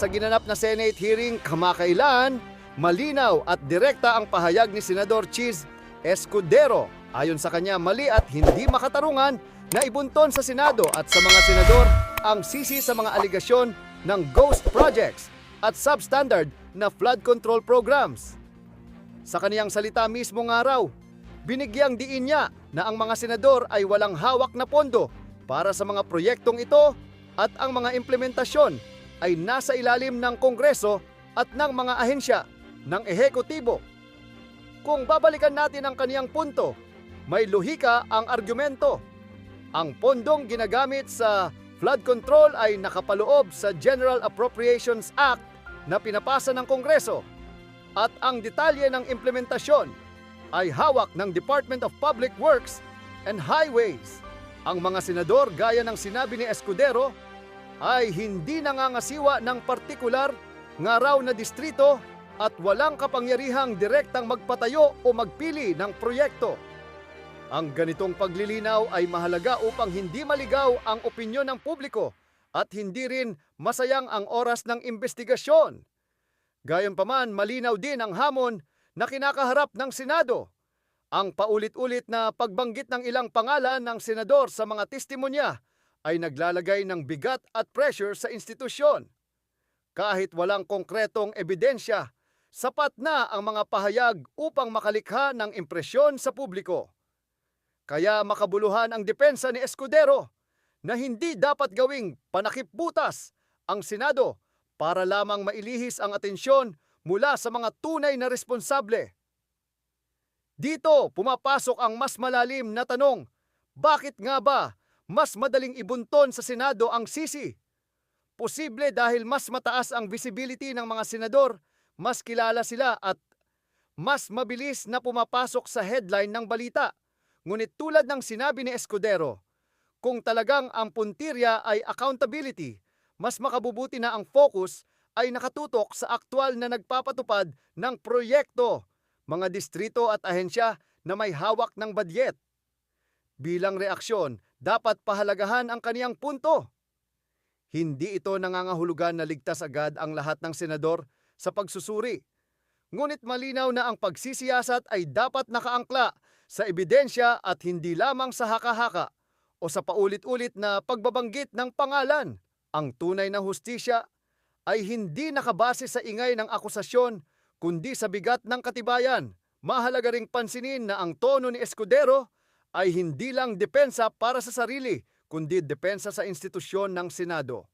sa ginanap na Senate hearing kamakailan, malinaw at direkta ang pahayag ni Senador Cheese Escudero. Ayon sa kanya, mali at hindi makatarungan na ibunton sa Senado at sa mga senador ang sisi sa mga aligasyon ng ghost projects at substandard na flood control programs. Sa kaniyang salita mismo nga raw, binigyang diin niya na ang mga senador ay walang hawak na pondo para sa mga proyektong ito at ang mga implementasyon ay nasa ilalim ng Kongreso at ng mga ahensya ng ehekutibo. Kung babalikan natin ang kaniyang punto, may luhika ang argumento. Ang pondong ginagamit sa flood control ay nakapaloob sa General Appropriations Act na pinapasa ng Kongreso at ang detalye ng implementasyon ay hawak ng Department of Public Works and Highways. Ang mga senador gaya ng sinabi ni Escudero ay hindi nangangasiwa ng partikular nga raw na distrito at walang kapangyarihang direktang magpatayo o magpili ng proyekto. Ang ganitong paglilinaw ay mahalaga upang hindi maligaw ang opinyon ng publiko at hindi rin masayang ang oras ng investigasyon. Gayunpaman, malinaw din ang hamon na kinakaharap ng Senado. Ang paulit-ulit na pagbanggit ng ilang pangalan ng senador sa mga testimonya ay naglalagay ng bigat at pressure sa institusyon. Kahit walang konkretong ebidensya, sapat na ang mga pahayag upang makalikha ng impresyon sa publiko. Kaya makabuluhan ang depensa ni Escudero na hindi dapat gawing panakip butas ang Senado para lamang mailihis ang atensyon mula sa mga tunay na responsable. Dito pumapasok ang mas malalim na tanong, bakit nga ba mas madaling ibunton sa Senado ang sisi? Posible dahil mas mataas ang visibility ng mga senador, mas kilala sila at mas mabilis na pumapasok sa headline ng balita. Ngunit tulad ng sinabi ni Escudero, kung talagang ang puntirya ay accountability, mas makabubuti na ang focus ay nakatutok sa aktwal na nagpapatupad ng proyekto, mga distrito at ahensya na may hawak ng budget. Bilang reaksyon, dapat pahalagahan ang kaniyang punto. Hindi ito nangangahulugan na ligtas agad ang lahat ng senador sa pagsusuri. Ngunit malinaw na ang pagsisiyasat ay dapat nakaangkla sa ebidensya at hindi lamang sa haka-haka o sa paulit-ulit na pagbabanggit ng pangalan. Ang tunay na hustisya ay hindi nakabase sa ingay ng akusasyon kundi sa bigat ng katibayan. Mahalaga ring pansinin na ang tono ni Escudero ay hindi lang depensa para sa sarili kundi depensa sa institusyon ng Senado.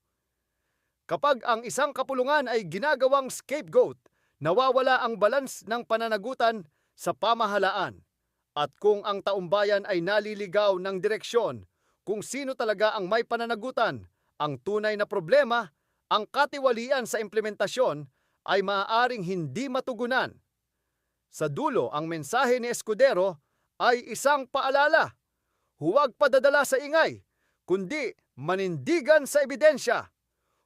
Kapag ang isang kapulungan ay ginagawang scapegoat, nawawala ang balans ng pananagutan sa pamahalaan. At kung ang taumbayan ay naliligaw ng direksyon, kung sino talaga ang may pananagutan, ang tunay na problema, ang katiwalian sa implementasyon ay maaaring hindi matugunan. Sa dulo, ang mensahe ni Escudero ay isang paalala. Huwag padadala sa ingay, kundi manindigan sa ebidensya.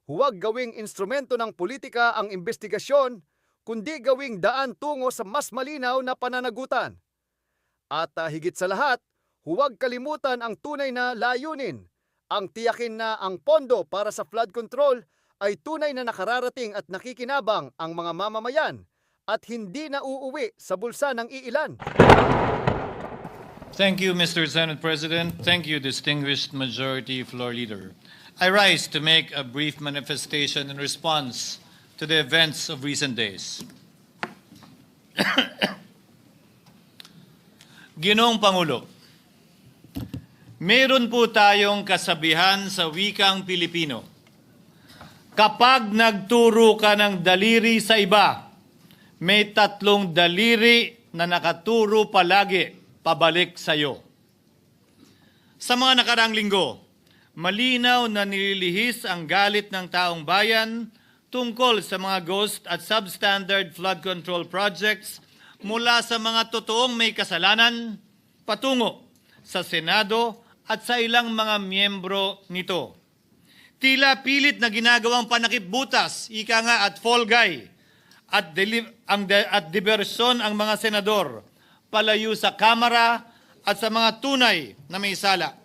Huwag gawing instrumento ng politika ang investigasyon, kundi gawing daan tungo sa mas malinaw na pananagutan. At ah, higit sa lahat, huwag kalimutan ang tunay na layunin, ang tiyakin na ang pondo para sa flood control ay tunay na nakararating at nakikinabang ang mga mamamayan at hindi na uuwi sa bulsa ng iilan. Thank you, Mr. Senate President. Thank you, distinguished Majority Floor Leader. I rise to make a brief manifestation in response to the events of recent days. Ginoong Pangulo, meron po tayong kasabihan sa wikang Pilipino. Kapag nagturo ka ng daliri sa iba, may tatlong daliri na nakaturo palagi pabalik sa iyo. Sa mga nakarang linggo, malinaw na nililihis ang galit ng taong bayan tungkol sa mga ghost at substandard flood control projects mula sa mga totoong may kasalanan patungo sa Senado at sa ilang mga miyembro nito. Tila pilit na ginagawang panakip butas, ika nga at fall guy, at, deli- ang de- at diversyon ang mga senador palayo sa Kamara at sa mga tunay na may sala.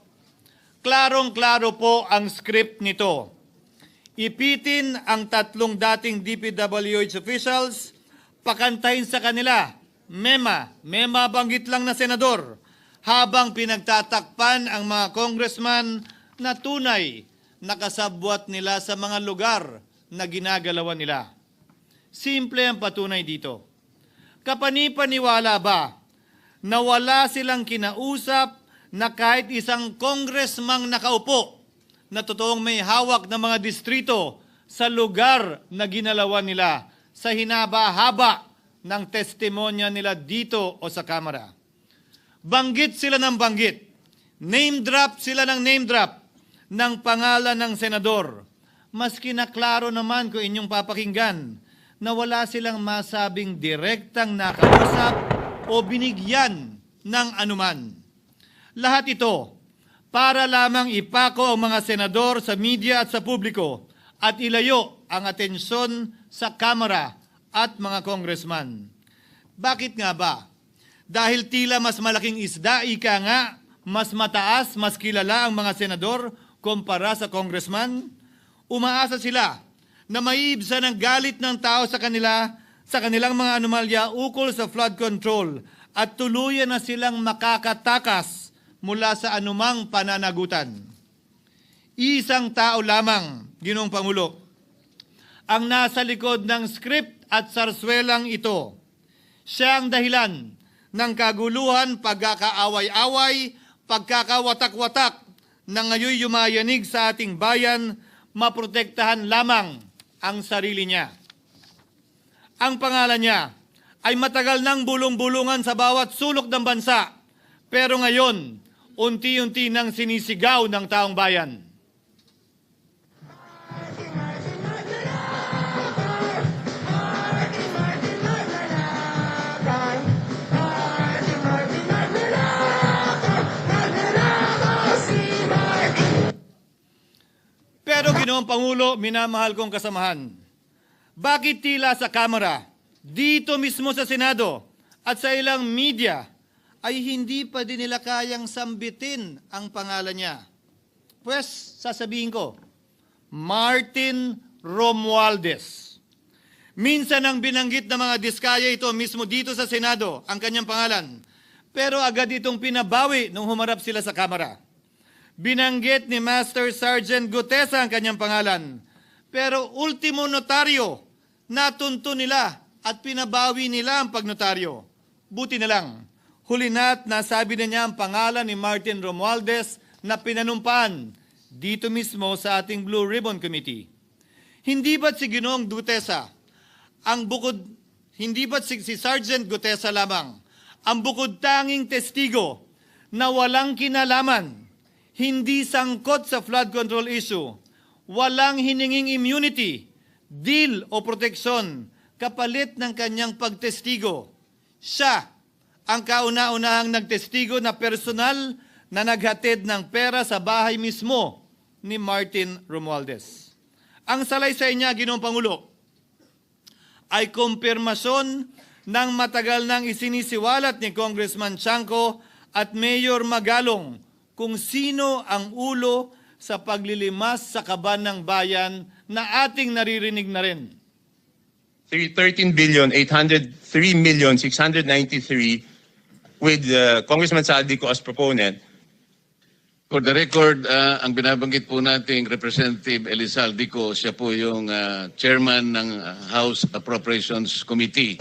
Klarong-klaro po ang script nito. ipitin ang tatlong dating DPWH officials, pakantahin sa kanila, mema, mema banggit lang na senador, habang pinagtatakpan ang mga congressman na tunay nakasabwat nila sa mga lugar na ginagalawan nila. Simple ang patunay dito. Kapanipaniwala ba na wala silang kinausap na kahit isang congressman nakaupo na totoong may hawak ng mga distrito sa lugar na ginalawan nila sa hinaba-haba ng testimonya nila dito o sa Kamara. Banggit sila ng banggit. Name drop sila ng name drop ng pangalan ng senador. Maski na klaro naman kung inyong papakinggan na wala silang masabing direktang nakausap o binigyan ng anuman. Lahat ito para lamang ipako ang mga senador sa media at sa publiko at ilayo ang atensyon sa Kamara at mga congressman. Bakit nga ba? Dahil tila mas malaking isda, ika nga, mas mataas, mas kilala ang mga senador kumpara sa congressman? Umaasa sila na maiibsa ng galit ng tao sa kanila sa kanilang mga anomalya ukol sa flood control at tuluyan na silang makakatakas mula sa anumang pananagutan. Isang tao lamang, Ginong Pangulo, ang nasa likod ng script at sarswelang ito. Siya ang dahilan ng kaguluhan, pagkakaaway-away, pagkakawatak-watak na ngayon yumayanig sa ating bayan, maprotektahan lamang ang sarili niya. Ang pangalan niya ay matagal nang bulong-bulungan sa bawat sulok ng bansa, pero ngayon, unti-unti nang sinisigaw ng taong bayan. Pero ginoong Pangulo, minamahal kong kasamahan, bakit tila sa Kamara, dito mismo sa Senado, at sa ilang media, ay hindi pa din nila kayang sambitin ang pangalan niya? Pues, sasabihin ko, Martin Romualdez. Minsan ang binanggit ng mga diskaya ito mismo dito sa Senado, ang kanyang pangalan. Pero agad itong pinabawi nung humarap sila sa Kamara. Binanggit ni Master Sergeant Gutesa ang kanyang pangalan. Pero ultimo notaryo, natunto nila at pinabawi nila ang pagnotaryo. Buti na lang, huli na't nasabi na niya ang pangalan ni Martin Romualdez na pinanumpaan dito mismo sa ating Blue Ribbon Committee. Hindi ba't si Ginoong Gutesa ang bukod, hindi ba't si, si Sergeant Gutesa lamang ang bukod tanging testigo na walang kinalaman, hindi sangkot sa flood control issue, walang hininging immunity, deal o proteksyon kapalit ng kanyang pagtestigo. Siya ang kauna-unahang nagtestigo na personal na naghatid ng pera sa bahay mismo ni Martin Romualdez. Ang salaysay niya, Ginoong Pangulo, ay kumpirmasyon ng matagal nang isinisiwalat ni Congressman Chanco at Mayor Magalong kung sino ang ulo sa paglilimas sa kaban ng bayan na ating naririnig na rin. 13 billion 803 million 693 with uh, Congressman Saldico as proponent. For the record, ah, ang binabanggit po nating Representative Elizalde ko, siya po yung ah, chairman ng House Appropriations Committee.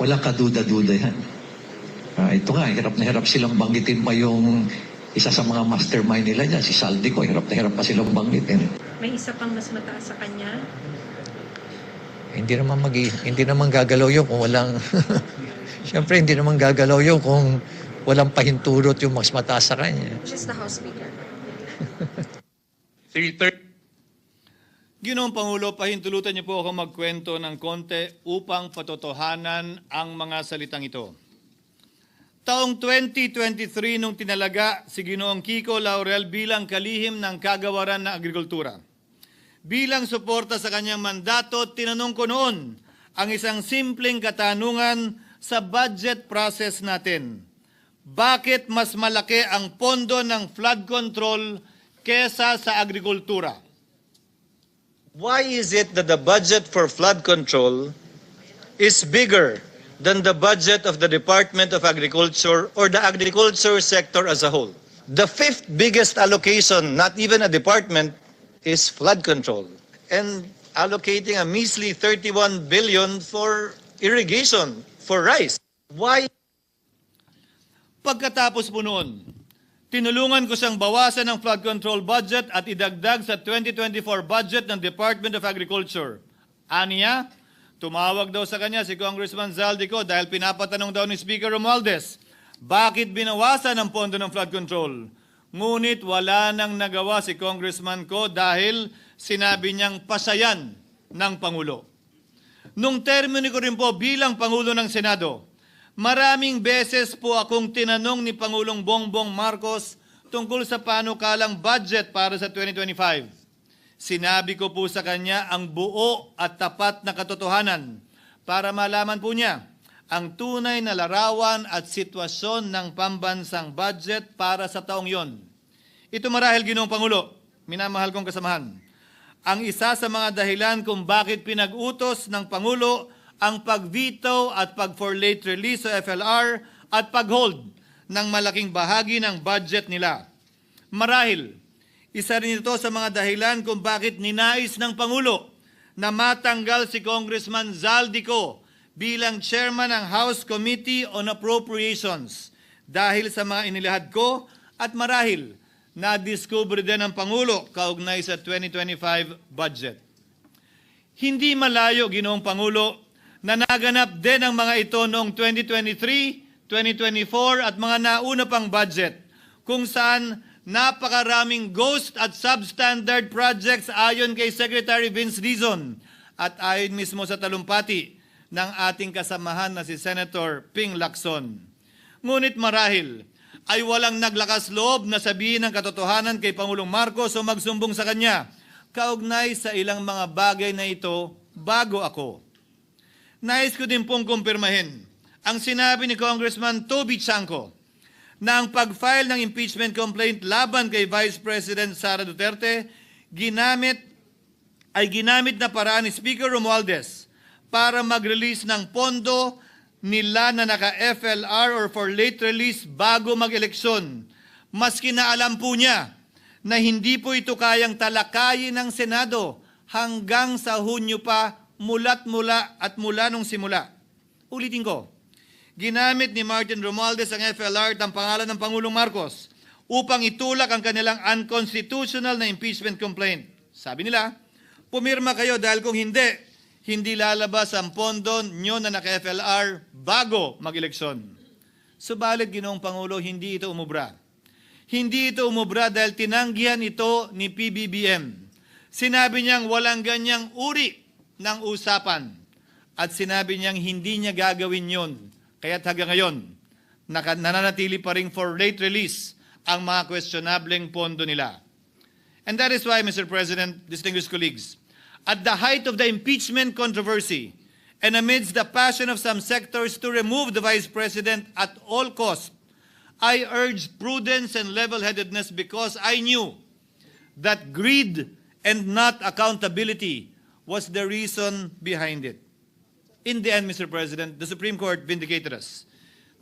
Walang kaduda-duda yan. Ah, ito nga, hirap na hirap silang banggitin pa yung isa sa mga mastermind nila dyan, si Saldi ko, hirap na hirap pa silang banggitin. May isa pang mas mataas sa kanya. Hindi naman mag hindi naman gagalaw yun kung walang Siyempre hindi naman gagalaw yun kung walang pahintulot yung mas mataas sa kanya. Which is the House Speaker. Ginoong Pangulo, pahintulutan niyo po ako magkwento ng konti upang patotohanan ang mga salitang ito. Taong 2023 nung tinalaga si Ginoong Kiko Laurel bilang kalihim ng kagawaran ng agrikultura. Bilang suporta sa kanyang mandato, tinanong ko noon ang isang simpleng katanungan sa budget process natin. Bakit mas malaki ang pondo ng flood control kesa sa agrikultura? Why is it that the budget for flood control is bigger than the budget of the Department of Agriculture or the agriculture sector as a whole? The fifth biggest allocation, not even a department, is flood control. And allocating a measly 31 billion for irrigation, for rice. Why Pagkatapos po noon, tinulungan ko siyang bawasan ang flood control budget at idagdag sa 2024 budget ng Department of Agriculture. Aniya, tumawag daw sa kanya si Congressman Zaldico dahil pinapatanong daw ni Speaker Romualdez, bakit binawasan ang pondo ng flood control? Ngunit wala nang nagawa si Congressman ko dahil sinabi niyang pasayan ng Pangulo. Nung termino ko rin po bilang Pangulo ng Senado, maraming beses po akong tinanong ni Pangulong Bongbong Marcos tungkol sa panukalang budget para sa 2025. Sinabi ko po sa kanya ang buo at tapat na katotohanan para malaman po niya ang tunay na larawan at sitwasyon ng pambansang budget para sa taong yon. Ito marahil ginoong Pangulo, minamahal kong kasamahan ang isa sa mga dahilan kung bakit pinag-utos ng Pangulo ang pag-veto at pag-for late release sa FLR at pag-hold ng malaking bahagi ng budget nila. Marahil, isa rin ito sa mga dahilan kung bakit ninais ng Pangulo na matanggal si Congressman Zaldico bilang chairman ng House Committee on Appropriations dahil sa mga inilahad ko at marahil na-discover din ng Pangulo kaugnay sa 2025 budget. Hindi malayo, Ginoong Pangulo, na naganap din ang mga ito noong 2023, 2024 at mga nauna pang budget kung saan napakaraming ghost at substandard projects ayon kay Secretary Vince Dizon at ayon mismo sa talumpati ng ating kasamahan na si Senator Ping Lacson. Ngunit marahil ay walang naglakas loob na sabihin ang katotohanan kay Pangulong Marcos o magsumbong sa kanya kaugnay sa ilang mga bagay na ito bago ako. Nais ko din pong kumpirmahin ang sinabi ni Congressman Toby Chanco na ang pag-file ng impeachment complaint laban kay Vice President Sara Duterte ginamit ay ginamit na paraan ni Speaker Romualdez para mag-release ng pondo nila na naka-FLR or for late release bago mag-eleksyon. Maski na alam po niya na hindi po ito kayang talakayin ng Senado hanggang sa Hunyo pa mulat mula at mula nung simula. Ulitin ko, ginamit ni Martin Romualdez ang FLR ang pangalan ng Pangulong Marcos upang itulak ang kanilang unconstitutional na impeachment complaint. Sabi nila, pumirma kayo dahil kung hindi, hindi lalabas ang pondo nyo na naka-FLR bago mag-eleksyon. Subalit, Ginoong Pangulo, hindi ito umubra. Hindi ito umubra dahil tinanggihan ito ni PBBM. Sinabi niyang walang ganyang uri ng usapan at sinabi niyang hindi niya gagawin yon. Kaya't hanggang ngayon, nananatili pa rin for late release ang mga questionableng pondo nila. And that is why, Mr. President, distinguished colleagues, at the height of the impeachment controversy and amidst the passion of some sectors to remove the Vice President at all costs, I urged prudence and level-headedness because I knew that greed and not accountability was the reason behind it. In the end, Mr. President, the Supreme Court vindicated us.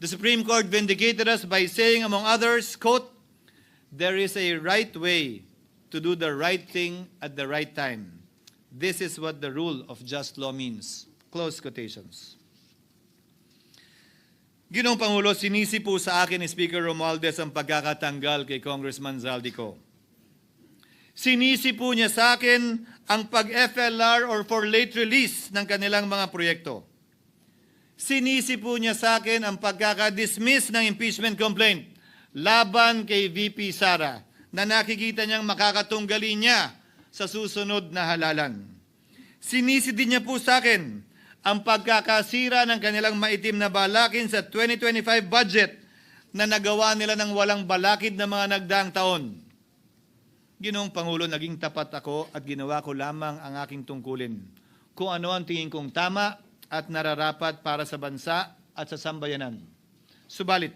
The Supreme Court vindicated us by saying, among others, quote, there is a right way to do the right thing at the right time. This is what the rule of just law means. Close quotations. Ginong Pangulo, sinisi po sa akin ni Speaker Romualdez ang pagkakatanggal kay Congressman Zaldico. Sinisi po niya sa akin ang pag-FLR or for late release ng kanilang mga proyekto. Sinisi po niya sa akin ang pagkakadismiss ng impeachment complaint laban kay VP Sara na nakikita niyang makakatunggali niya sa susunod na halalan. Sinisi din niya po sa akin ang pagkakasira ng kanilang maitim na balakin sa 2025 budget na nagawa nila ng walang balakid na mga nagdaang taon. Ginoong Pangulo, naging tapat ako at ginawa ko lamang ang aking tungkulin. Kung ano ang tingin kong tama at nararapat para sa bansa at sa sambayanan. Subalit,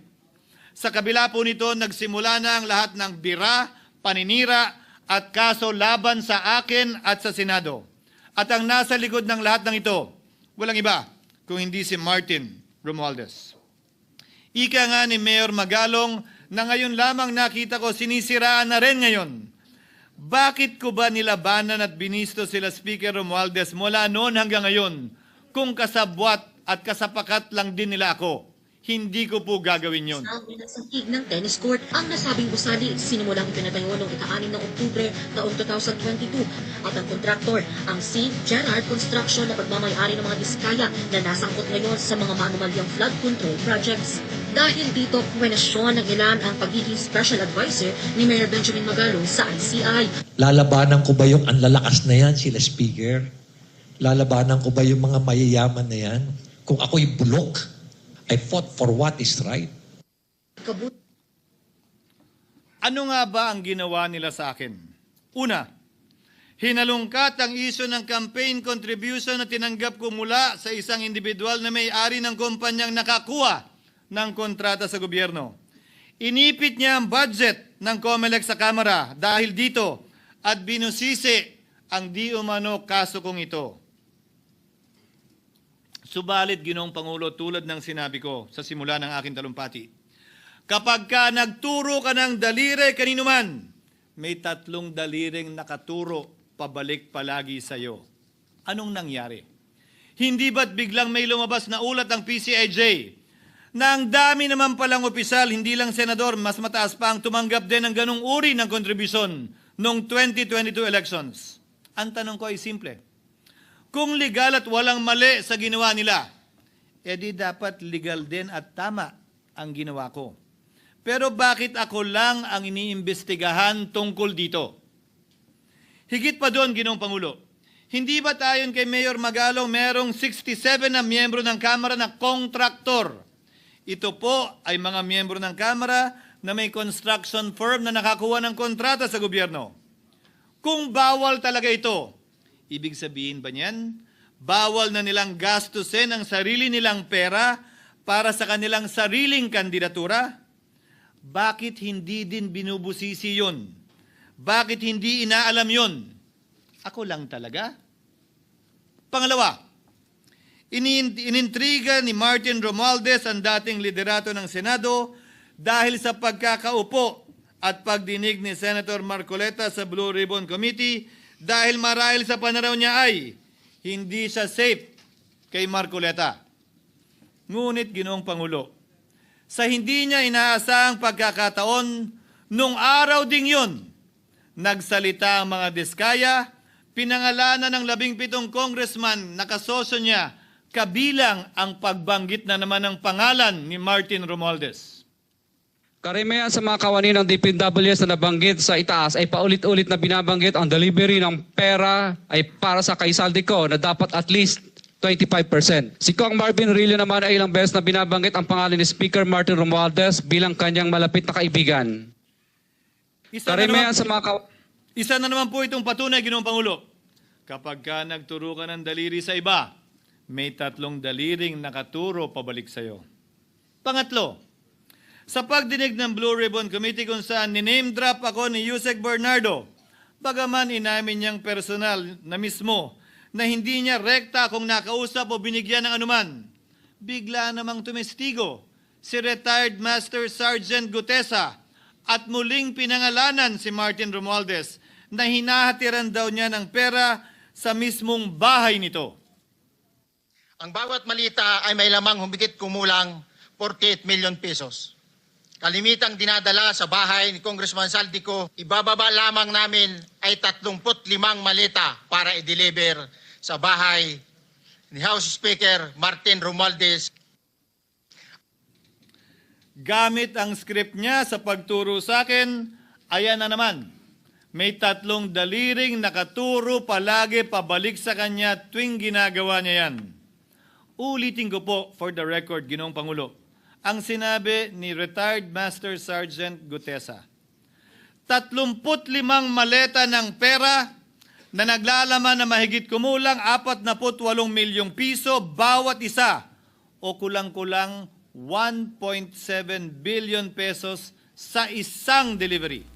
sa kabila po nito, nagsimula na ang lahat ng bira, paninira at kaso laban sa akin at sa Senado. At ang nasa likod ng lahat ng ito, walang iba kung hindi si Martin Romualdez. Ika nga ni Mayor Magalong na ngayon lamang nakita ko sinisiraan na rin ngayon. Bakit ko ba nilabanan at binisto sila Speaker Romualdez mula noon hanggang ngayon kung kasabwat at kasapakat lang din nila ako? Hindi ko po gagawin yon. Ang pinasangkig ng tennis court ang nasabing gusali sinimulang pinatayo noong ika-6 ng Oktubre taong 2022 at ang kontraktor ang St. Gerard Construction na pagmamayari ng mga diskaya na nasangkot ngayon sa mga maanumalyang flood control projects. Dahil dito, kwenasyon ng ilan ang pagiging special advisor ni Mayor Benjamin Magalong sa ICI. Lalabanan ko ba yung ang lalakas na yan, sila speaker? Lalabanan ko ba yung mga mayayaman na yan? Kung ako'y bulok, I fought for what is right. Kabut Ano nga ba ang ginawa nila sa akin? Una, hinalungkat ang isyo ng campaign contribution na tinanggap ko mula sa isang individual na may-ari ng kumpanyang nakakuha ng kontrata sa gobyerno. Inipit niya ang budget ng COMELEC sa Kamara dahil dito at binusisi ang di umano kaso kong ito. Subalit, Ginoong Pangulo, tulad ng sinabi ko sa simula ng aking talumpati, kapag ka nagturo ka ng daliri kanino man, may tatlong daliring nakaturo pabalik palagi sa iyo. Anong nangyari? Hindi ba't biglang may lumabas na ulat ng PCIJ na ang dami naman palang opisyal, hindi lang senador, mas mataas pa ang tumanggap din ng ganong uri ng kontribusyon noong 2022 elections? Ang tanong ko ay simple. Kung legal at walang mali sa ginawa nila, edi dapat legal din at tama ang ginawa ko. Pero bakit ako lang ang iniimbestigahan tungkol dito? Higit pa doon, Ginong Pangulo, hindi ba tayon kay Mayor Magalong merong 67 na miyembro ng Kamara na kontraktor? Ito po ay mga miyembro ng Kamara na may construction firm na nakakuha ng kontrata sa gobyerno. Kung bawal talaga ito, ibig sabihin ba niyan, bawal na nilang gastusin ang sarili nilang pera para sa kanilang sariling kandidatura? Bakit hindi din binubusisi yun? Bakit hindi inaalam yun? Ako lang talaga? Pangalawa, inintriga ni Martin Romualdez ang dating liderato ng Senado dahil sa pagkakaupo at pagdinig ni Senator Marcoleta sa Blue Ribbon Committee dahil marahil sa pananaw niya ay hindi siya safe kay Marcoleta. Ngunit ginoong Pangulo, sa hindi niya inaasahang pagkakataon, nung araw ding yun, nagsalita ang mga diskaya, pinangalanan ng labing pitong congressman na kasosyo niya, kabilang ang pagbanggit na naman ng pangalan ni Martin Romualdez. Karamihan sa mga kawani ng DPWS na nabanggit sa itaas ay paulit-ulit na binabanggit ang delivery ng pera ay para sa kaisaldi ko na dapat at least 25%. Si Kong Marvin Rillo naman ay ilang beses na binabanggit ang pangalan ni Speaker Martin Romualdez bilang kanyang malapit na kaibigan. Isa na, Karamihan naman, sa mga kaw- isa na naman po itong patunay, Ginoong Pangulo. Kapag ka nagturo ka ng daliri sa iba, may tatlong daliring nakaturo pabalik sa iyo. Pangatlo, sa pagdinig ng Blue Ribbon Committee kung saan niname drop ako ni Yusek Bernardo, bagaman inamin niyang personal na mismo na hindi niya rekta kung nakausap o binigyan ng anuman, bigla namang tumestigo si retired Master Sergeant Gutesa at muling pinangalanan si Martin Romualdez na hinahatiran daw niya ng pera sa mismong bahay nito. Ang bawat malita ay may lamang humigit kumulang 48 million pesos. Kalimitang dinadala sa bahay ni Congressman Saldico, ibababa lamang namin ay 35 malita para i-deliver sa bahay ni House Speaker Martin Romualdez Gamit ang script niya sa pagturo sa akin, ayan na naman. May tatlong daliring nakaturo palagi pabalik sa kanya tuwing ginagawa niya yan. Ulitin ko po for the record, Ginong Pangulo, ang sinabi ni retired Master Sergeant Gutesa. 35 maleta ng pera na naglalaman na mahigit kumulang 48 milyong piso bawat isa o kulang-kulang 1.7 billion pesos sa isang delivery.